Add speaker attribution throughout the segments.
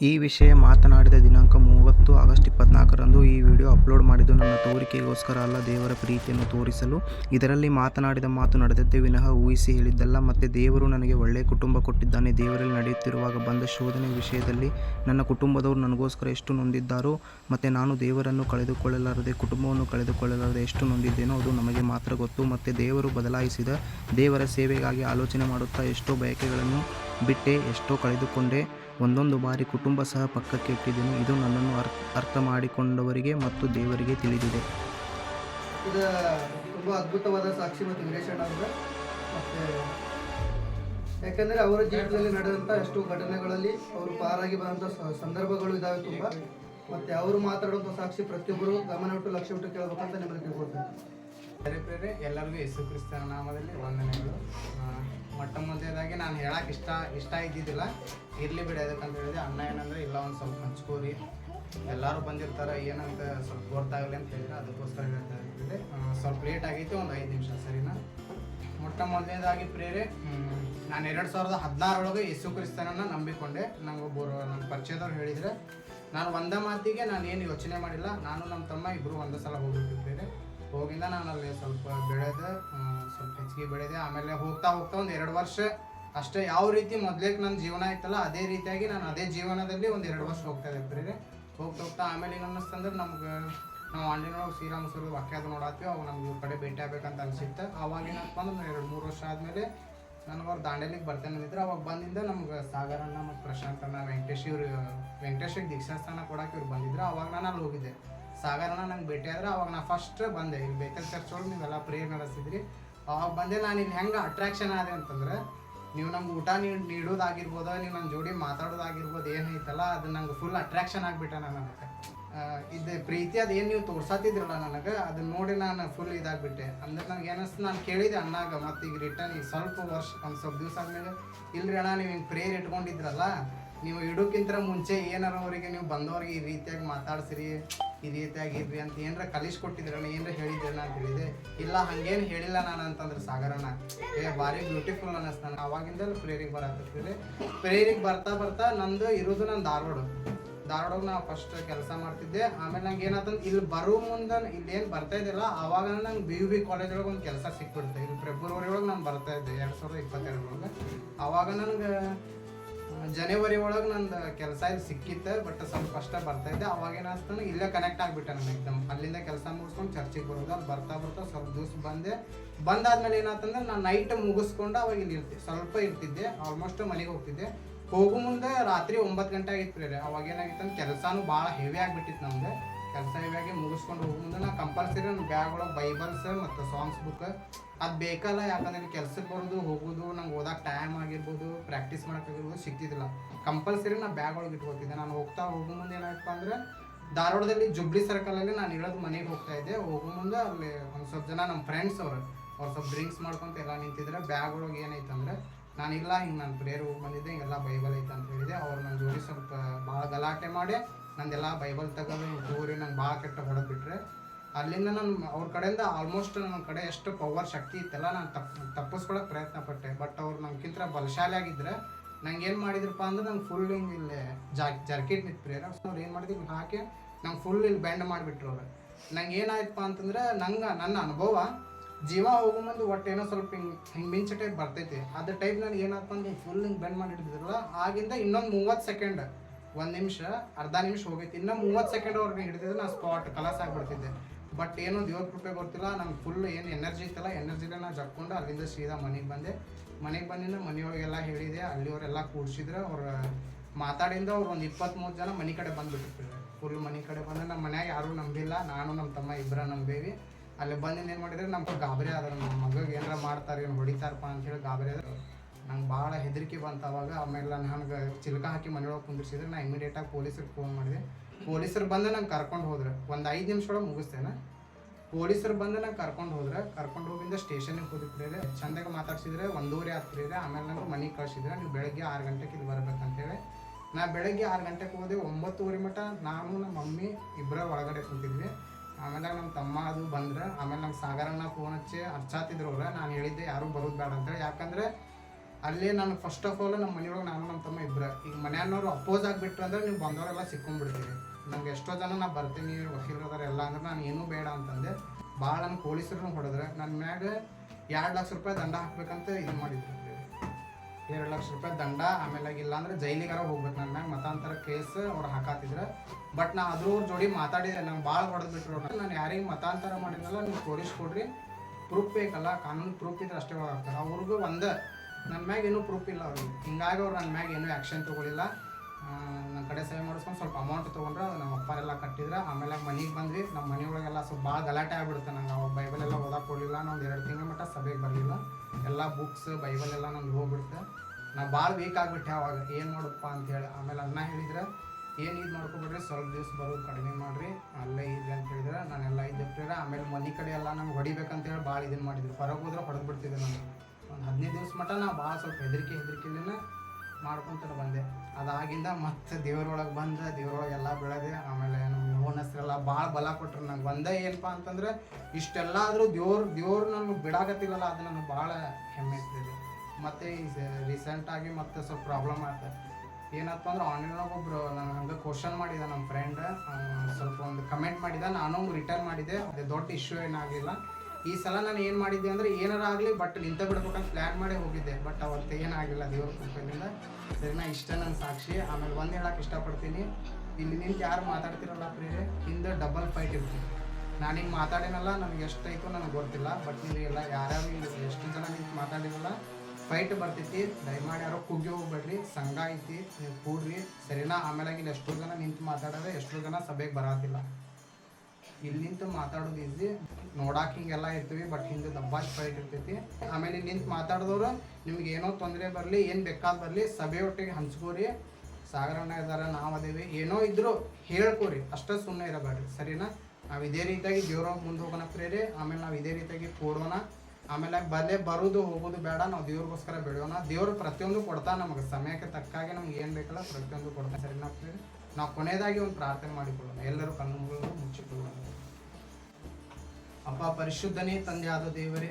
Speaker 1: ಈ ವಿಷಯ ಮಾತನಾಡಿದ ದಿನಾಂಕ ಮೂವತ್ತು ಆಗಸ್ಟ್ ಇಪ್ಪತ್ನಾಲ್ಕರಂದು ಈ ವಿಡಿಯೋ ಅಪ್ಲೋಡ್ ಮಾಡಿದ್ದು ನನ್ನ ತೋರಿಕೆಗೋಸ್ಕರ ಅಲ್ಲ, ದೇವರ ಪ್ರೀತಿಯನ್ನು ತೋರಿಸಲು. ಇದರಲ್ಲಿ ಮಾತನಾಡಿದ ಮಾತು ನಡೆದದ್ದೇ ವಿನಃ ಊಹಿಸಿ ಹೇಳಿದ್ದಲ್ಲ, ಮತ್ತು ದೇವರು ನನಗೆ ಒಳ್ಳೆಯ ಕುಟುಂಬ ಕೊಟ್ಟಿದ್ದಾನೆ. ದೇವರಲ್ಲಿ ನಡೆಯುತ್ತಿರುವಾಗ ಬಂದ ಶೋಧನೆ ವಿಷಯದಲ್ಲಿ ನನ್ನ ಕುಟುಂಬದವರು ನನಗೋಸ್ಕರ ಎಷ್ಟು ನೊಂದಿದ್ದಾರೋ, ಮತ್ತು ನಾನು ದೇವರನ್ನು ಕಳೆದುಕೊಳ್ಳಲಾರದೆ, ಕುಟುಂಬವನ್ನು ಕಳೆದುಕೊಳ್ಳಲಾರದೆ ಎಷ್ಟು ನೊಂದಿದ್ದೇನೋ ಅದು ನಮಗೆ ಮಾತ್ರ ಗೊತ್ತು. ಮತ್ತು ದೇವರು ಬದಲಾಯಿಸಿದ ದೇವರ ಸೇವೆಗಾಗಿ ಆಲೋಚನೆ ಮಾಡುತ್ತಾ ಎಷ್ಟೋ ಬಯಕೆಗಳನ್ನು ಬಿಟ್ಟೆ, ಎಷ್ಟೋ ಕಳೆದುಕೊಂಡೆ. ಒಂದೊಂದು ಬಾರಿ ಕುಟುಂಬ ಸಹ ಪಕ್ಕಕ್ಕೆ ಇಟ್ಟಿದ್ದೇನೆ ಇದು ನನ್ನನ್ನು ಅರ್ಥ ಅರ್ಥ ಮಾಡಿಕೊಂಡವರಿಗೆ ಮತ್ತು ದೇವರಿಗೆ ತಿಳಿದಿದೆ.
Speaker 2: ಇದು ತುಂಬ ಅದ್ಭುತವಾದ ಸಾಕ್ಷಿ ಮತ್ತು ವೀರೇಶಣ್ಣ ಅವರು ಮತ್ತು ಯಾಕಂದರೆ ಅವರ ಜೀವನದಲ್ಲಿ ನಡೆದಂಥ ಎಷ್ಟೋ ಘಟನೆಗಳಲ್ಲಿ ಅವರು ಪಾರಾಗಿ ಬಂದಂಥ ಸಂದರ್ಭಗಳು ಇದ್ದಾವೆ ತುಂಬ. ಮತ್ತು ಅವರು ಮಾತಾಡುವಂಥ ಸಾಕ್ಷಿ ಪ್ರತಿಯೊಬ್ಬರು ಗಮನವಿಟ್ಟು ಲಕ್ಷ್ಯವಿಟ್ಟು ಕೇಳಬೇಕಂತ ನಿಮಗೆ ಕೇಳ್ಕೊಳ್ತೇನೆ.
Speaker 3: ಬೇರೆ ಬೇರೆ ಎಲ್ಲರಿಗೂ ಯೇಸು ಕ್ರಿಸ್ತನ ನಾಮದಲ್ಲಿ ವಂದನೆಗಳು. ಮೊಟ್ಟ ಮೊದಲೇದಾಗಿ ನಾನು ಹೇಳಕ್ಕೆ ಇಷ್ಟ ಇಷ್ಟ ಇದ್ದಿದ್ದಿಲ್ಲ. ಇರಲಿ ಬಿಡಿ ಅದಕ್ಕಂತ ಹೇಳಿದೆ ಅಣ್ಣ ಏನಂದ್ರೆ, ಇಲ್ಲ, ಒಂದು ಸ್ವಲ್ಪ ಹಂಚ್ಕೋರಿ. ಎಲ್ಲರೂ ಬಂದಿರ್ತಾರೆ, ಏನಂತ ಸ್ವಲ್ಪ ಗೊತ್ತಾಗಲಿ ಅಂತ ಹೇಳಿದ್ರೆ ಅದಕ್ಕೋಸ್ಕರ ಹೇಳ್ತಾ ಇದ್ದೆ ಸ್ವಲ್ಪ ಲೇಟ್ ಆಗೈತೆ, ಒಂದು ಐದು ನಿಮಿಷ, ಸರಿನಾ? ಮೊಟ್ಟ ಮೊದಲನೇದಾಗಿ ಪ್ರೇರೆ ನಾನು ಎರಡು ಸಾವಿರದ ಹದಿನಾರೊಳಗೆ ಯೇಸು ಕ್ರಿಸ್ತನನ್ನು ನಂಬಿಕೊಂಡೆ. ನಂಗೆ ಒಬ್ಬರು ನಮ್ಮ ಪರಿಚಯದವ್ರು ಹೇಳಿದ್ರೆ, ನಾನು ಒಂದ ಮಾತಿಗೆ ನಾನು ಏನು ಯೋಚನೆ ಮಾಡಿಲ್ಲ, ನಾನು ನಮ್ಮ ತಮ್ಮ ಇಬ್ಬರು ಒಂದೇ ಸಲ ಹೋಗ್ಬಿಟ್ಟಿ ಬೇರೆ ಹೋಗಿಂದ ನಾನು ಅಲ್ಲಿ ಸ್ವಲ್ಪ ಬೆಳೆದೆ ಸ್ವಲ್ಪ ಹೆಚ್ಚಿಗೆ ಬೆಳೆದೆ, ಆಮೇಲೆ ಹೋಗ್ತಾ ಹೋಗ್ತಾ ಒಂದು ಎರಡು ವರ್ಷ ಅಷ್ಟೇ ಯಾವ ರೀತಿ ಮೊದ್ಲೇಕ್ ನನ್ನ ಜೀವನ ಐತಲ್ಲ ಅದೇ ರೀತಿಯಾಗಿ ನಾನು ಅದೇ ಜೀವನದಲ್ಲಿ ಒಂದು ಎರಡು ವರ್ಷ ಹೋಗ್ತಾ ಇದ್ದೆ ಹೋಗ್ತಾ ಹೋಗ್ತಾ ಆಮೇಲೆ ಏನು ಅನ್ನಿಸ್ತಂದ್ರೆ ನಮ್ಗೆ, ನಾವು ಆನ್ಲೈನೊಳಗೆ ಶ್ರೀರಾಮಸೂರು ವಾಕ್ಯಾದ ನೋಡತ್ತೀವಿ ಅವಾಗ ನಮ್ಗೆ ಇವ್ರ ಕಡೆ ಭೇಟಿ ಆಗ್ಬೇಕಂತ ಅನ್ಸಿತ್ತು. ಅವಾಗ ಏನಪ್ಪ ಅಂದ್ರೆ ಎರಡು ಮೂರು ವರ್ಷ ಆದಮೇಲೆ ನನಗೆ ಅವ್ರು ದಾಂಡೇಲಿಗೆ ಬರ್ತೇನೆ ಅಂದಿದ್ರು. ಅವಾಗ ಬಂದಿಂದ ನಮ್ಗೆ ಸಾಗರಣ್ಣ ಮತ್ತು ಪ್ರಶಾಂತಣ್ಣ ವೆಂಕಟೇಶ್ ಇವ್ರು ದೀಕ್ಷಾ ದೀಕ್ಷಾಸ್ಥಾನ ಕೊಡೋಕೆ ಇವ್ರು ಬಂದಿದ್ರು. ಅವಾಗ ನಾನು ಅಲ್ಲಿ ಹೋಗಿದ್ದೆ. ಸಾಗರಣ್ಣ ನಂಗೆ ಭೇಟಿ ಆದ್ರೆ ಅವಾಗ ನಾ ಫಸ್ಟ್ ಬಂದೆ. ಇಲ್ಲಿ ಬೇಕಲ್ ಚರ್ಚ್ ಒಳಗೆ ನೀವೆಲ್ಲ ಪ್ರೇಯರ್ ನಡೆಸಿದ್ರಿ ಅವಾಗ ಬಂದೆ, ನಾನು ಇಲ್ಲಿ ಹೆಂಗೆ ಅಟ್ರಾಕ್ಷನ್ ಆದೆ ಅಂತಂದ್ರೆ ನೀವು ನಮ್ಗೆ ಊಟ ನೀಡ್ ನೀಡೋದಾಗಿರ್ಬೋದು, ನೀವು ನನ್ನ ಜೋಡಿ ಮಾತಾಡೋದಾಗಿರ್ಬೋದು ಏನೈತಲ್ಲ ಅದು ನಂಗೆ ಫುಲ್ ಅಟ್ರಾಕ್ಷನ್ ಆಗಿಬಿಟ್ಟೆ ನನಗೆ ಇದು ಪ್ರೀತಿ ಅದು ಏನು ನೀವು ತೋರ್ಸತ್ತಿದ್ರಲ್ಲ ನನಗೆ ಅದನ್ನ ನೋಡಿ ನಾನು ಫುಲ್ ಇದಾಗ್ಬಿಟ್ಟೆ. ಅಂದ್ರೆ ನನಗೆ ಏನಿಸ್ತು ನಾನು ಕೇಳಿದೆ ಅಣ್ಣಾಗ ಮತ್ತೆ ಈಗ ರಿಟರ್ನ್ ಈಗ ಸ್ವಲ್ಪ ವರ್ಷ, ಒಂದು ಸ್ವಲ್ಪ ದಿವಸ ಆದಮೇಲೆ, ಇಲ್ರಿ ಅಣ್ಣ, ನೀವು ಹಿಂಗೆ ಪ್ರೇಯರ್ ಇಟ್ಕೊಂಡಿದ್ರಲ್ಲ ನೀವು ಇಡೋಕ್ಕಿಂತ ಮುಂಚೆ ಏನಾರ ಅವರಿಗೆ ನೀವು ಬಂದವ್ರಿಗೆ ಈ ರೀತಿಯಾಗಿ ಮಾತಾಡ್ಸಿರಿ, ಈ ರೀತಿಯಾಗಿ ಇರ್ರಿ ಅಂತ ಏನಾರ ಕಲಿಸ್ಕೊಟ್ಟಿದ್ರಣ್ಣ ಏನರ ಹೇಳಿದ್ರಣ್ಣ ಅಂತ ಹೇಳಿದೆ ಇಲ್ಲ, ಹಂಗೇನು ಹೇಳಿಲ್ಲ ನಾನು ಅಂತಂದ್ರೆ ಸಾಗರನ ಏ, ಭಾರಿ ಬ್ಯೂಟಿಫುಲ್ ಅನ್ನಿಸ್ತಾನ ಅವಾಗಿಂದ ಪ್ರೇರಿಗೆ ಬರತ್ತಿದ್ರಿ ಪ್ರೇರಿಗೆ ಬರ್ತಾ ಬರ್ತಾ ನಂದು ಇರೋದು ನನ್ನ ಧಾರವಾಡ. ಧಾರವಾಡ ನಾ ಫಸ್ಟ್ ಕೆಲಸ ಮಾಡ್ತಿದ್ದೆ. ಆಮೇಲೆ ನಂಗೆ ಏನಾತಂದ್ರೆ ಇಲ್ಲಿ ಬರೋ ಮುಂದೆ ಇಲ್ಲಿ ಬರ್ತಾ ಇದ್ದಿಲ್ಲ. ಅವಾಗ ನಂಗೆ ಬಿ ಯು ಬಿ ಕಾಲೇಜ್ ಒಳಗೆ ಒಂದು ಕೆಲಸ ಸಿಕ್ಬಿಡ್ತೆ. ಇಲ್ಲಿ ಫೆಬ್ರವರಿ ಒಳಗೆ ನಾನು ಬರ್ತಾ ಇದ್ದೆ, ಎರಡು ಸಾವಿರದ ಇಪ್ಪತ್ತೆರಡರೊಳಗೆ. ಅವಾಗ ನನಗೆ ಜನವರಿ ಒಳಗೆ ನಂದು ಕೆಲಸ ಇದು ಸಿಕ್ಕಿತ್ತು ಬಟ್ ಸ್ವಲ್ಪ ಕಷ್ಟ ಬರ್ತಾ ಇದ್ದೆ. ಅವಾಗ ಏನಾಗ್ತಾನೆ ಇಲ್ಲೇ ಕನೆಕ್ಟ್ ಆಗಿಬಿಟ್ಟೆ ನಾನು ಎಕ್ದಮ್ ಅಲ್ಲಿಂದ ಕೆಲಸ ಮುಗಿಸ್ಕೊಂಡು ಚರ್ಚಿಗೆ ಬರೋದು ಅಲ್ಲಿ ಬರ್ತಾ ಬರ್ತಾ ಸ್ವಲ್ಪ ದಿವಸ ಬಂದೆ. ಬಂದಾದ್ಮೇಲೆ ಏನಾಯ್ತಂದ್ರೆ ನಾನು ನೈಟ್ ಮುಗಿಸ್ಕೊಂಡು ಅವಾಗ ಇಲ್ಲಿ ಇರ್ತಿ, ಸ್ವಲ್ಪ ಇರ್ತಿದ್ದೆ ಆಲ್ಮೋಸ್ಟ್ ಮನೆಗೆ ಹೋಗ್ತಿದ್ದೆ. ಹೋಗೋ ಮುಂದೆ ರಾತ್ರಿ ಒಂಬತ್ತು ಗಂಟೆ ಆಗಿತ್ತು ರೀ ಅವಾಗ ಏನಾಗಿತ್ತು ಅಂದ್ರೆ, ಕೆಲಸನೂ ಭಾಳ ಹೆವಿ ಆಗಿಬಿಟ್ಟಿತ್ತು ನಮ್ದು. ಕೆಲಸ ಹೆವಿಯಾಗಿ ಮುಗಿಸ್ಕೊಂಡು ಹೋಗೋ ಮುಂದೆ ನಾ ಕಂಪಲ್ಸರಿ ನನ್ನ ಬ್ಯಾಗ್ ಒಳಗೆ ಬೈಬಲ್ಸ್ ಮತ್ತು ಸಾಂಗ್ಸ್ ಬುಕ್ ಅದು ಬೇಕಲ್ಲ, ಯಾಕಂದ್ರೆ ಕೆಲ್ಸಕ್ಕೆ ಬರೋದು ಹೋಗೋದು, ನಂಗೆ ಓದಕ್ಕೆ ಟೈಮ್ ಆಗಿರ್ಬೋದು ಪ್ರಾಕ್ಟೀಸ್ ಮಾಡೋಕ್ಕಾಗಿರ್ಬೋದು ಸಿಗ್ತಿದ್ದಿಲ್ಲ ಕಂಪಲ್ಸರಿ ನಾ ಬ್ಯಾಗ್ ಒಳಗೆ ಇಟ್ಕೊತಿದ್ದೆ ನಾನು ಹೋಗ್ತಾ ಹೋಗೋ ಮುಂದೆ ಏನಾಯ್ತಪ್ಪ ಅಂದ್ರೆ, ಧಾರವಾಡದಲ್ಲಿ ಜುಬ್ಲಿ ಸರ್ಕಲಲ್ಲಿ ನಾನು ಇಳೋದು ಮನೆಗೆ ಹೋಗ್ತಾ ಇದ್ದೆ. ಹೋಗೋ ಮುಂದೆ ಅಲ್ಲಿ ಒಂದು ಸ್ವಲ್ಪ ಜನ ನಮ್ಮ ಫ್ರೆಂಡ್ಸ್ ಅವರು, ಅವ್ರು ಸ್ವಲ್ಪ ಡ್ರಿಂಕ್ಸ್ ಮಾಡ್ಕೊಂತ ಎಲ್ಲ ನಿಂತಿದ್ರೆ. ಬ್ಯಾಗ್ ಒಳಗೆ ಏನೈತಂದ್ರೆ ನಾನು ಇಲ್ಲ, ಹಿಂಗೆ ನಾನು ಪ್ರೇಯರ್ ಹೋಗಿ ಬಂದಿದ್ದೆ ಹಿಂಗೆಲ್ಲ ಬೈಬಲ್ ಐತೆ ಅಂತ ಹೇಳಿದೆ. ಅವ್ರು ನನ್ನ ಜೋಡಿ ಸ್ವಲ್ಪ ಭಾಳ ಗಲಾಟೆ ಮಾಡಿ, ನಂದೆಲ್ಲ ಬೈಬಲ್ ತಗೊಂಡು ಕೂರಿ ನಂಗೆ ಭಾಳ ಕೆಟ್ಟ ಹೊಡೆದು ಬಿಟ್ರೆ. ಅಲ್ಲಿಂದ ನಾನು ಅವ್ರ ಕಡೆಯಿಂದ ಆಲ್ಮೋಸ್ಟ್ ನನ್ನ ಕಡೆ ಎಷ್ಟು ಪವರ್ ಶಕ್ತಿ ಇತ್ತಲ್ಲ, ನಾನು ತಪ್ಪ ತಪ್ಪಿಸ್ಕೊಳಕ್ಕೆ ಪ್ರಯತ್ನ ಪಟ್ಟೆ. ಬಟ್ ಅವ್ರು ನನ್ಗಿಂತ ಬಲಶಾಲಿ ಆಗಿದ್ರೆ ನಂಗೆ ಏನು ಮಾಡಿದ್ರಪ್ಪ ಅಂದ್ರೆ ನಂಗೆ ಫುಲ್ ಹಿಂಗೆ ಇಲ್ಲಿ ಜಾ ಜರ್ಕಿಟ್ ನಿತ್ ಪ್ರೇರ ಅವ್ರು ಏನು ಮಾಡಿದ್ರು ಹಾಕಿ ನಂಗೆ ಫುಲ್ ಇಲ್ಲಿ ಬೆಂಡ್ ಮಾಡಿಬಿಟ್ರು ಅವ್ರು. ನಂಗೆ ಏನಾಯ್ತಪ್ಪ ಅಂತಂದ್ರೆ ನಂಗೆ, ನನ್ನ ಅನುಭವ ಜೀವ ಹೋಗೋ ಮುಂದೆ ಒಟ್ಟು ಏನೋ ಸ್ವಲ್ಪ ಹಿಂಗೆ ಹಿಂಗೆ ಮಿಂಚ ಟೈಪ್ ಬರ್ತೈತಿ. ಅದ್ರ ಟೈಪ್ ನನಗೆ ಏನಪ್ಪ ಅಂದ್ರೆ ಫುಲ್ ಹಿಂಗೆ ಬೆಂಡ್ ಮಾಡಿ ಆಗಿಂದ ಇನ್ನೊಂದು ಮೂವತ್ತು ಸೆಕೆಂಡ್ ಒಂದು ನಿಮಿಷ, ಅರ್ಧ ನಿಮಿಷ ಹೋಗೈತಿ. ಇನ್ನೂ ಮೂವತ್ತು ಸೆಕೆಂಡ್ ಅವ್ರಿಗೆ ಹಿಡಿದಿದ್ರೆ ನಾನು ಸ್ಪಾಟ್ ಕಲಾಸ್ ಆಗ್ಬಿಡ್ತಿದ್ದೆ. ಬಟ್ ಏನು ದೇವ್ರ ಕೃಪೆ ಗೊತ್ತಿಲ್ಲ, ನಂಗೆ ಫುಲ್ ಏನು ಎನರ್ಜಿ ಇತ್ತಲ್ಲ ಎನರ್ಜಿನ ನಾನು ಜಕ್ಕೊಂಡು ಅಲ್ಲಿಂದ ಸೀದಾ ಮನೆಗೆ ಬಂದೆ. ಮನೆಗೆ ಬಂದಿಂದ ಮನೆಯೊಳಗೆಲ್ಲ ಹೇಳಿದೆ ಅಲ್ಲಿಯವರೆಲ್ಲ ಕೂಡ್ಸಿದ್ರು. ಅವ್ರ ಮಾತಾಡಿಂದ ಅವ್ರು ಒಂದು ಇಪ್ಪತ್ತ್ಮೂರು ಜನ ಮನೆ ಕಡೆ ಬಂದ್ಬಿಟ್ಟಿರ್ತಾರೆ ಫುಲ್ ಮನೆ ಕಡೆ ಬಂದ್ರೆ ನಮ್ಮ ಮನ್ಯಾಗ ಯಾರೂ ನಂಬಿಲ್ಲ, ನಾನು ನಮ್ಮ ತಮ್ಮ ಇಬ್ಬರ ನಂಬೇವಿ. ಅಲ್ಲಿ ಬಂದಿಂದ ಏನು ಮಾಡಿದ್ರೆ ನಮ್ಗೆ ಗಾಬರಿ ಆದ್ರೆ. ನಮ್ಮ ಮಗಗೆ ಏನಾರ ಮಾಡ್ತಾರೆ, ಏನು ಹೊಡಿತಾರಪ್ಪ ಅಂತೇಳಿ ಗಾಬರಿ ಆದ್ರೆ. ನಂಗೆ ಭಾಳ ಹೆದರಿಕೆ ಬಂತು ಅವಾಗ. ಆಮೇಲೆ ನನಗೆ ಚಿಲ್ಕ ಹಾಕಿ ಮನೆಯೊಳಗೆ ಕುಂದಿರ್ಸಿದ್ರೆ. ನಾನು ಇಮಿಡಿಯೇಟಾಗಿ ಪೊಲೀಸರಿಗೆ ಫೋನ್ ಮಾಡಿದೆ. ಪೊಲೀಸರು ಬಂದು ನಂಗೆ ಕರ್ಕೊಂಡು ಹೋದ್ರೆ. ಒಂದು ಐದು ನಿಮಿಷ ಒಳಗೆ ಮುಗಿಸ್ತೇನೆ. ಪೊಲೀಸರು ಬಂದು ನಂಗೆ ಕರ್ಕೊಂಡು ಹೋದ್ರೆ. ಕರ್ಕೊಂಡು ಹೋಗಿಂದ ಸ್ಟೇಷನ್ಗೆ ಕೂತಿದ್ರೆ ಚಂದಾಗ ಮಾತಾಡ್ಸಿದ್ರೆ ಒಂದೂವರೆ ಹತ್ತಿರ ಆಮೇಲೆ ನಂಗೆ ಮನೆಗೆ ಕಳಿಸಿದ್ರೆ. ನೀವು ಬೆಳಗ್ಗೆ ಆರು ಗಂಟೆಗೆ ಇಲ್ಲಿ ಬರ್ಬೇಕಂತೇಳಿ. ನಾ ಬೆಳಗ್ಗೆ ಆರು ಗಂಟೆಗೆ ಹೋದೆ ಒಂಬತ್ತುವರೆ ಮಟ್ಟ ನಾನು ನಮ್ಮ ಮಮ್ಮಿ ಇಬ್ಬರ ಒಳಗಡೆ ಕುಂತಿದ್ವಿ. ಆಮೇಲೆ ನಮ್ಮ ತಮ್ಮ ಅದು ಬಂದ್ರೆ. ಆಮೇಲೆ ನಮ್ಮ ಸಾಗರಣ್ಣ ಫೋನ್ ಹಚ್ಚಿ ಹಚ್ಚಾತಿದ್ರು ಅವ್ರೆ. ನಾನು ಹೇಳಿದ್ದೆ ಯಾರೂ ಬರೋದು ಬೇಡ ಅಂತೇಳಿ ಯಾಕಂದ್ರೆ ಅಲ್ಲೇ ನಾನು ಫಸ್ಟ್ ಆಫ್ ಆಲ್ ನಮ್ಮ ಮನೆಯೊಳಗೆ ನಾನು ನಮ್ಮ ತಮ್ಮ ಇಬ್ಬರ ಈಗ ಮನೆಯವ್ರು ಅಪೋಸ್ ಆಗಿಬಿಟ್ರೆ ಅಂದ್ರೆ ನೀವು ಬಂದವರೆಲ್ಲ ಸಿಕ್ಕೊಂಡ್ಬಿಡ್ತೀರಿ. ನಂಗೆ ಎಷ್ಟೋ ಜನ ನಾ ಬರ್ತೀನಿ ವಕೀಲರದಾರ ಎಲ್ಲ ಅಂದ್ರೆ ನಾನು ಏನೂ ಬೇಡ ಅಂತಂದೆ. ಭಾಳ ನನ್ನ ಪೊಲೀಸರನ್ನು ಹೊಡೆದ್ರೆ ನನ್ನ ಮ್ಯಾಗ ಎರಡು ಲಕ್ಷ ರೂಪಾಯಿ ದಂಡ ಹಾಕ್ಬೇಕಂತ ಇದು ಮಾಡಿದ್ರು. ಎರಡು ಲಕ್ಷ ರೂಪಾಯಿ ದಂಡ, ಆಮೇಲೆ ಇಲ್ಲ ಅಂದ್ರೆ ಜೈಲಿಗಾರ ಹೋಗ್ಬೇಕು ನನ್ನ ಮ್ಯಾಗ ಮತಾಂತರ ಕೇಸ್ ಅವ್ರು ಹಾಕಾತಿದ್ರೆ. ಬಟ್ ನಾ ಅದ್ರ ಜೋಡಿ ಮಾತಾಡಿದೆ ನಂಗೆ ಭಾಳ ಹೊಡೆದ್ಬಿಟ್ರು ನಾನು ಯಾರಿಗೆ ಮತಾಂತರ ಮಾಡಿದ್ನಲ್ಲ, ನೀವು ತೋರಿಸ್ಕೊಡ್ರಿ. ಪ್ರೂಫ್ ಬೇಕಲ್ಲ, ಕಾನೂನು ಪ್ರೂಫ್ ಇದ್ರೆ ಅಷ್ಟೇ ಒಳಗಾಗ್ತಾರೆ ಅವ್ರಿಗೂ ಒಂದೇ ನನ್ನ ಮ್ಯಾಗ ಏನೂ ಪ್ರೂಫ್ ಇಲ್ಲ ಅವ್ರಿಗೆ. ಹಿಂಗಾಗಿ ಅವ್ರು ನನ್ನ ಮ್ಯಾಗ ಏನೂ ಆ್ಯಕ್ಷನ್ ತೊಗೊಳಿಲ್ಲ. ನನ್ನ ಕಡೆ ಸಹಿ ಮಾಡಿಸ್ಕೊಂಡು ಸ್ವಲ್ಪ ಅಮೌಂಟ್ ತೊಗೊಂಡ್ರೆ ನಮ್ಮ ಅಪ್ಪರೆಲ್ಲ ಕಟ್ಟಿದ್ರೆ, ಆಮೇಲೆ ಮನೆಗೆ ಬಂದ್ವಿ. ನಮ್ಮ ಮನೆಯೊಳಗೆಲ್ಲ ಸ್ವಲ್ಪ ಭಾಳ ಗಲಾಟೆ ಆಗ್ಬಿಡುತ್ತೆ ನಂಗೆ. ಅವಾಗ ಬೈಬಲ್ ಎಲ್ಲ ಓದಕ್ಕೆ ಕೊಡಲಿಲ್ಲ ಎರಡು ತಿಂಗಳ ಮಟ್ಟ ಸಭೆಗೆ ಬರಲಿಲ್ಲ. ಎಲ್ಲ ಬುಕ್ಸ್ ಬೈಬಲ್ ಎಲ್ಲ ನಂಗೆ ಹೋಗ್ಬಿಡುತ್ತೆ ನಾ ಭಾಳ ವೀಕ್ ಆಗಿಬಿಟ್ಟೆ ಅವಾಗ. ಏನು ಮಾಡಪ್ಪ ಅಂತೇಳಿ ಆಮೇಲೆ ಅಣ್ಣ ಹೇಳಿದ್ರೆ, ಏನು ಇದು ಮಾಡ್ಕೊಬಿಡ್ರಿ ಸ್ವಲ್ಪ ದಿವ್ಸ ಬರೋದು ಕಡಿಮೆ ಮಾಡಿರಿ. ಅಲ್ಲೇ ಇದ್ರಿ ಅಂತ ಹೇಳಿದ್ರೆ. ನಾನೆಲ್ಲ ಇದ್ದಿರ್ತೀರ ಆಮೇಲೆ ಮನೆ ಕಡೆ ಎಲ್ಲ ನಂಗೆ ಹೊಡಿಬೇಕಂತೇಳಿ ಭಾಳ ಇದನ್ನು ಮಾಡಿದ್ರು. ಹೊರಗೆ ಹೋದ್ರೆ ಹೊಡೆದು ಬಿಡ್ತಿದ್ದೆ ನಾನು ಒಂದು ಹದಿನೈದು ದಿವಸ ಮಟ್ಟ ನಾ ಭಾಳ ಸ್ವಲ್ಪ ಹೆದರಿಕೆ ಹೆದರಿಕೆಲಿನ ಮಾಡ್ಕೊಂತ ಬಂದೆ. ಅದಾಗಿಂದ ಮತ್ತೆ ದೇವ್ರೊಳಗೆ ಬಂದ ದೇವ್ರೊಳಗೆ ಎಲ್ಲ ಬೆಳೆದೆ, ಆಮೇಲೆ ನಮ್ಮ ಓನಸ್ರೆಲ್ಲ ಭಾಳ ಬಲ ಕೊಟ್ರು. ನಂಗೆ ಬಂದೆ ಏನಪ್ಪ ಅಂತಂದ್ರೆ ಇಷ್ಟೆಲ್ಲ ಆದರೂ ದೇವ್ರು ದೇವ್ರು ನನಗೆ ಬಿಡಾಗತ್ತಿಲ್ಲಲ್ಲ ಅದು ನನಗೆ ಭಾಳ ಹೆಮ್ಮೆ ಇರ್ತದೆ ಮತ್ತು ರೀಸೆಂಟಾಗಿ ಮತ್ತೆ ಸ್ವಲ್ಪ ಪ್ರಾಬ್ಲಮ್ ಆಯ್ತು ಏನಪ್ಪ ಅಂದ್ರೆ ಆನ್ಲೈನಾಗ ಒಬ್ರು ನಾನು ಹಂಗೆ ಕ್ವಶನ್ ಮಾಡಿದ ನಮ್ಮ ಫ್ರೆಂಡ್ ಸ್ವಲ್ಪ ಒಂದು ಕಮೆಂಟ್ ಮಾಡಿದ. ನಾನು ರಿಟರ್ನ್ ಮಾಡಿದೆ. ಅದೇ ದೊಡ್ಡ ಇಶ್ಯೂ ಏನಾಗಲಿಲ್ಲ. ಈ ಸಲ ನಾನು ಏನು ಮಾಡಿದ್ದೆ ಅಂದರೆ ಏನಾರ ಆಗಲಿ ಬಟ್ ನಿಂತ ಬಿಡ್ಬೇಕಂತ ಪ್ಲ್ಯಾನ್ ಮಾಡಿ ಹೋಗಿದ್ದೆ. ಬಟ್ ಅವತ್ತು ಏನಾಗಿಲ್ಲ ದೇವ್ರ ಕೃಪೆಯಿಂದ. ಸರಿನಾ ಇಷ್ಟ ನನ್ನ ಸಾಕ್ಷಿ. ಆಮೇಲೆ ಒಂದು ಹೇಳಕ್ಕೆ ಇಷ್ಟಪಡ್ತೀನಿ. ಇಲ್ಲಿ ನಿಂತು ಯಾರು ಮಾತಾಡ್ತಿರಲ್ಲ ಪ್ರೀರೆ ಹಿಂದೆ ಡಬಲ್ ಫೈಟ್ ಇರ್ತೀನಿ. ನಾನು ಹಿಂಗೆ ಮಾತಾಡಿನಲ್ಲ, ನನಗೆ ಎಷ್ಟಾಯ್ತು ನನಗೆ ಗೊತ್ತಿಲ್ಲ. ಬಟ್ ನೀವು ಎಲ್ಲ ಯಾರ್ಯಾರು ಇಲ್ಲಿ ಎಷ್ಟು ಜನ ನಿಂತು ಮಾತಾಡಿರಲ್ಲ ಫೈಟ್ ಬರ್ತೈತಿ. ದಯಮಾಡಿ ಯಾರೋ ಕುಗ್ಗಿ ಹೋಗ್ಬೇಡ್ರಿ. ಸಂಘ ಐತಿ, ನೀವು ಕೂಡ್ರಿ. ಸರಿನಾ? ಆಮೇಲೆ ಇಲ್ಲಿ ಎಷ್ಟೋ ಜನ ನಿಂತು ಮಾತಾಡಿದ್ರೆ ಎಷ್ಟೋ ಜನ ಸಭೆಗೆ ಬರಾತಿಲ್ಲ. ಇಲ್ಲಿ ನಿಂತು ಮಾತಾಡೋದು ಈಸಿ ನೋಡಾಕ ಹಿಂಗೆಲ್ಲ ಇರ್ತೀವಿ ಬಟ್ ಹಿಂದೆ ದಬ್ಬಾಜ್ ಫೈಟ್ ಇರ್ತೈತಿ. ಆಮೇಲೆ ನಿಂತು ಮಾತಾಡಿದವ್ರು, ನಿಮ್ಗೆ ಏನೋ ತೊಂದರೆ ಬರಲಿ, ಏನು ಬೇಕಾದ ಬರಲಿ, ಸಭೆ ಒಟ್ಟಿಗೆ ಹಂಚ್ಕೋರಿ. ಸಾಗರಣ್ಣ ಇದ್ದಾರೆ ನಾವು ಅದೇವಿ. ಏನೋ ಇದ್ದರೂ ಹೇಳ್ಕೊರಿ. ಅಷ್ಟೇ ಸುಮ್ಮನೆ ಇರಬೇಡ್ರಿ, ಸರಿನಾ? ನಾವು ಇದೇ ರೀತಿಯಾಗಿ ದೇವ್ರ ಮುಂದೆ ಹೋಗೋಣ ಪ್ರೇರಿ ಆಮೇಲೆ ನಾವು ಇದೇ ರೀತಿಯಾಗಿ ಕೂಡೋಣ ಆಮೇಲೆ ಬಲೆ ಬರೋದು ಹೋಗೋದು ಬೇಡ, ನಾವು ದೇವ್ರಿಗೋಸ್ಕರ ಬೆಳೆಯೋಣ. ದೇವ್ರು ಪ್ರತಿಯೊಂದು ಕೊಡ್ತಾ ನಮಗೆ. ಸಮಯಕ್ಕೆ ತಕ್ಕಾಗಿ ನಮ್ಗೆ ಏನು ಬೇಕಲ್ಲ, ಪ್ರತಿಯೊಂದು ಕೊಡ್ತಾ ಸರಿನಾ ಪ್ರೇರಿ ನಾವು ಕೊನೆಯದಾಗಿ ಒಂದು ಪ್ರಾರ್ಥನೆ ಮಾಡಿಕೊಳ್ಳೋಣ. ಎಲ್ಲರೂ ಕಣ್ಣುಗಳನ್ನು ಮುಚ್ಚಿಕೊಳ್ಳೋಣ. ಅಪ್ಪ, ಪರಿಶುದ್ಧನೇ ಆದ ದೇವರೇ,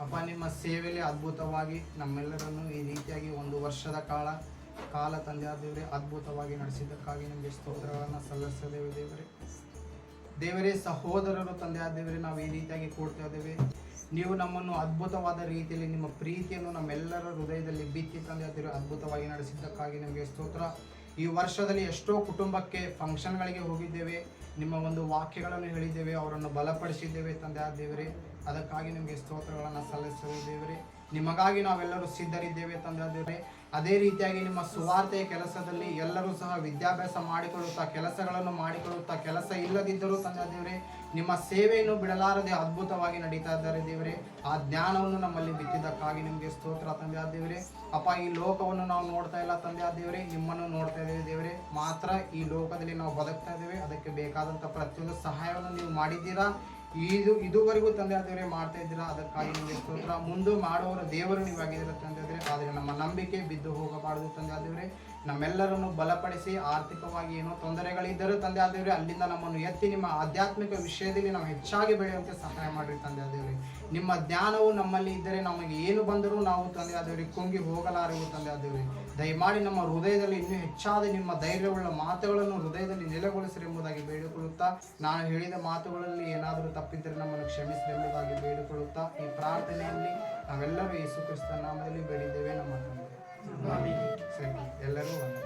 Speaker 3: ಅಪ್ಪ, ನಿಮ್ಮ ಸೇವೆಯಲ್ಲಿ ಅದ್ಭುತವಾಗಿ ನಮ್ಮೆಲ್ಲರನ್ನು ಈ ರೀತಿಯಾಗಿ ಒಂದು ವರ್ಷದ ಕಾಲ ಕಾಲ ತಂದೆಯಾದ ದೇವರೇ, ಅದ್ಭುತವಾಗಿ ನಡೆಸಿದ್ದಕ್ಕಾಗಿ ನಿಮಗೆ ಸ್ತೋತ್ರಗಳನ್ನು ಸಲ್ಲಿಸಿದ್ದೇವೆ ದೇವರೇ. ದೇವರೇ, ಸಹೋದರರು ತಂದೆಯಾದ ದೇವರೇ, ನಾವು ಈ ರೀತಿಯಾಗಿ ಕೂಡ್ತಾ ಇದ್ದೇವೆ. ನೀವು ನಮ್ಮನ್ನು ಅದ್ಭುತವಾದ ರೀತಿಯಲ್ಲಿ, ನಿಮ್ಮ ಪ್ರೀತಿಯನ್ನು ನಮ್ಮೆಲ್ಲರ ಹೃದಯದಲ್ಲಿ ಬಿತ್ತಿ ತಂದೆಯಾದ ದೇವರೇ, ಅದ್ಭುತವಾಗಿ ನಡೆಸಿದ್ದಕ್ಕಾಗಿ ನಿಮಗೆ ಸ್ತೋತ್ರ. ಈ ವರ್ಷದಲ್ಲಿ ಎಷ್ಟೋ ಕುಟುಂಬಕ್ಕೆ ಫಂಕ್ಷನ್ಗಳಿಗೆ ಹೋಗಿದ್ದೇವೆ. ನಿಮ್ಮ ಒಂದು ವಾಕ್ಯಗಳನ್ನು ಹೇಳಿದ್ದೇವೆ, ಅವರನ್ನು ಬಲಪಡಿಸಿದ್ದೇವೆ ತಂದೆ ದೇವರೇ. ಅದಕ್ಕಾಗಿ ನಿಮಗೆ ಸ್ತೋತ್ರಗಳನ್ನು ಸಲ್ಲಿಸುವ ದೇವರೇ. ನಿಮಗಾಗಿ ನಾವೆಲ್ಲರೂ ಸಿದ್ಧರಿದ್ದೇವೆ ತಂದೆ ದೇವರೇ. ಅದೇ ರೀತಿಯಾಗಿ ನಿಮ್ಮ ಸುವಾರ್ತೆಯ ಕೆಲಸದಲ್ಲಿ ಎಲ್ಲರೂ ಸಹ ವಿದ್ಯಾಭ್ಯಾಸ ಮಾಡಿಕೊಳ್ಳುತ್ತಾ ಕೆಲಸಗಳನ್ನು ಮಾಡಿಕೊಳ್ಳುತ್ತಾ ಕೆಲಸ ಇಲ್ಲದಿದ್ದರೂ ತಂದೆ ದೇವರೇ, ನಿಮ್ಮ ಸೇವೆಯನ್ನು ಬಿಡಲಾರದೆ ಅದ್ಭುತವಾಗಿ ನಡೀತಾ ಇದ್ದಾರೆ ದೇವರೇ. ಆ ಜ್ಞಾನವನ್ನು ನಮ್ಮಲ್ಲಿ ಬಿತ್ತಿದ್ದಕ್ಕಾಗಿ ನಿಮಗೆ ಸ್ತೋತ್ರ ತಂದೆ ದೇವರೇ. ಅಪ್ಪ, ಈ ಲೋಕವನ್ನು ನಾವು ನೋಡ್ತಾ ಇಲ್ಲ ತಂದೆ ದೇವರೇ, ನಿಮ್ಮನ್ನು ನೋಡ್ತಾ ಇದ್ದೇವೆ ದೇವರೇ. ಮಾತ್ರ ಈ ಲೋಕದಲ್ಲಿ ನಾವು ಬದುಕ್ತಾ ಇದ್ದೇವೆ. ಅದಕ್ಕೆ ಬೇಕಾದಂಥ ಪ್ರತಿಯೊಂದು ಸಹಾಯವನ್ನು ನೀವು ಮಾಡಿದ್ದೀರಾ? ಇದು ಇದುವರೆಗೂ ತಂದೆ ಆದವರೇ ಮಾಡ್ತಾ ಇದ್ದೀರಾ? ಅದಕ್ಕಾಗಿ ನಿಮಗೆ ಸ್ತೋತ್ರ. ಮುಂದೆ ಮಾಡುವವರ ದೇವರು ನೀವಾಗಿದ್ದೀರ ತಂದೆ ಆದರೆ ಆದರೆ ನಮ್ಮ ನಂಬಿಕೆ ಬಿದ್ದು ಹೋಗಬಾರದು ತಂದೆ ಆದವರೇ ನಮ್ಮೆಲ್ಲರನ್ನು ಬಲಪಡಿಸಿ ಆರ್ಥಿಕವಾಗಿ ಏನೋ ತೊಂದರೆಗಳಿದ್ದರೂ ತಂದೆ ಆದೇವ್ರಿ ಅಲ್ಲಿಂದ ನಮ್ಮನ್ನು ಎತ್ತಿ ನಿಮ್ಮ ಆಧ್ಯಾತ್ಮಿಕ ವಿಷಯದಲ್ಲಿ ನಾವು ಹೆಚ್ಚಾಗಿ ಬೆಳೆಯುವಂತೆ ಸಹಾಯ ಮಾಡಿರಿ ತಂದೆ ಆದೇವ್ರಿ ನಿಮ್ಮ ಜ್ಞಾನವು ನಮ್ಮಲ್ಲಿ ಇದ್ದರೆ ನಮಗೆ ಏನು ಬಂದರೂ ನಾವು ತಂದೆ ಆದೇವ್ರಿ ಕುಂಗಿ ಹೋಗಲಾರೆವು ತಂದೆ ಆದೇವ್ರಿ ದಯಮಾಡಿ ನಮ್ಮ ಹೃದಯದಲ್ಲಿ ಇನ್ನೂ ಹೆಚ್ಚಾದ ನಿಮ್ಮ ಧೈರ್ಯವುಳ್ಳ ಮಾತುಗಳನ್ನು ಹೃದಯದಲ್ಲಿ ನೆಲೆಗೊಳಿಸಿರಿ ಎಂಬುದಾಗಿ ಬೇಡಿಕೊಳ್ಳುತ್ತಾ, ನಾನು ಹೇಳಿದ ಮಾತುಗಳಲ್ಲಿ ಏನಾದರೂ ತಪ್ಪಿದ್ದರೆ ನಮ್ಮನ್ನು ಕ್ಷಮಿಸಿರಿ ಎಂಬುದಾಗಿ ಬೇಡಿಕೊಳ್ಳುತ್ತಾ, ಈ ಪ್ರಾರ್ಥನೆಯಲ್ಲಿ ನಾವೆಲ್ಲರೂ ಯೇಸು ಕ್ರಿಸ್ತ ನಾಮದಲ್ಲಿ ಬೇಡಿದ್ದೇವೆ. ನಮ್ಮ ತಂದೆ. ಸರಿ ಎಲ್ಲರೂ ಒಂದೇ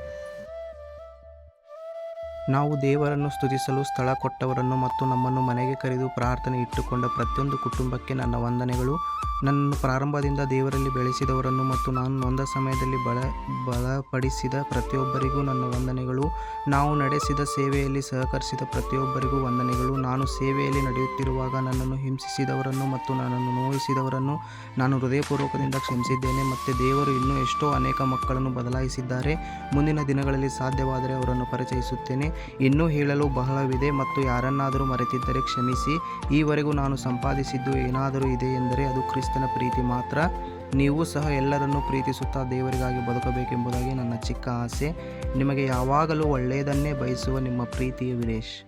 Speaker 1: ನಾವು ದೇವರನ್ನು ಸ್ತುತಿಸಲು ಸ್ಥಳ ಕೊಟ್ಟವರನ್ನು ಮತ್ತು ನಮ್ಮನ್ನು ಮನೆಗೆ ಕರೆದು ಪ್ರಾರ್ಥನೆ ಇಟ್ಟುಕೊಂಡ ಪ್ರತಿಯೊಂದು ಕುಟುಂಬಕ್ಕೆ ನನ್ನ ವಂದನೆಗಳು. ನನ್ನನ್ನು ಪ್ರಾರಂಭದಿಂದ ದೇವರಲ್ಲಿ ಬೆಳೆಸಿದವರನ್ನು ಮತ್ತು ನಾನು ನೊಂದ ಸಮಯದಲ್ಲಿ ಬಲ ಬಲಪಡಿಸಿದ ಪ್ರತಿಯೊಬ್ಬರಿಗೂ ನನ್ನ ವಂದನೆಗಳು. ನಾವು ನಡೆಸಿದ ಸೇವೆಯಲ್ಲಿ ಸಹಕರಿಸಿದ ಪ್ರತಿಯೊಬ್ಬರಿಗೂ ವಂದನೆಗಳು. ನಾನು ಸೇವೆಯಲ್ಲಿ ನಡೆಯುತ್ತಿರುವಾಗ ನನ್ನನ್ನು ಹಿಂಸಿಸಿದವರನ್ನು ಮತ್ತು ನನ್ನನ್ನು ನೋಯಿಸಿದವರನ್ನು ನಾನು ಹೃದಯಪೂರ್ವಕದಿಂದ ಕ್ಷಮಿಸಿದ್ದೇನೆ. ಮತ್ತು ದೇವರು ಇನ್ನೂ ಎಷ್ಟೋ ಅನೇಕ ಮಕ್ಕಳನ್ನು ಬದಲಾಯಿಸಿದ್ದಾರೆ. ಮುಂದಿನ ದಿನಗಳಲ್ಲಿ ಸಾಧ್ಯವಾದರೆ ಅವರನ್ನು ಪರಿಚಯಿಸುತ್ತೇನೆ. ಇನ್ನೂ ಹೇಳಲು ಬಹಳವಿದೆ ಮತ್ತು ಯಾರನ್ನಾದರೂ ಮರೆತಿದ್ದರೆ ಕ್ಷಮಿಸಿ. ಈವರೆಗೂ ನಾನು ಸಂಪಾದಿಸಿದ್ದು ಏನಾದರೂ ಇದೆ ಎಂದರೆ ಅದು ಕ್ರಿಸ್ತನ ಪ್ರೀತಿ ಮಾತ್ರ. ನೀವು ಸಹ ಎಲ್ಲರನ್ನೂ ಪ್ರೀತಿಸುತ್ತಾ ದೇವರಿಗಾಗಿ ಬದುಕಬೇಕೆಂಬುದಾಗಿ ನನ್ನ ಚಿಕ್ಕ ಆಸೆ. ನಿಮಗೆ ಯಾವಾಗಲೂ ಒಳ್ಳೆಯದನ್ನೇ ಬಯಸುವ ನಿಮ್ಮ ಪ್ರೀತಿಯ ವೀರೇಶ್.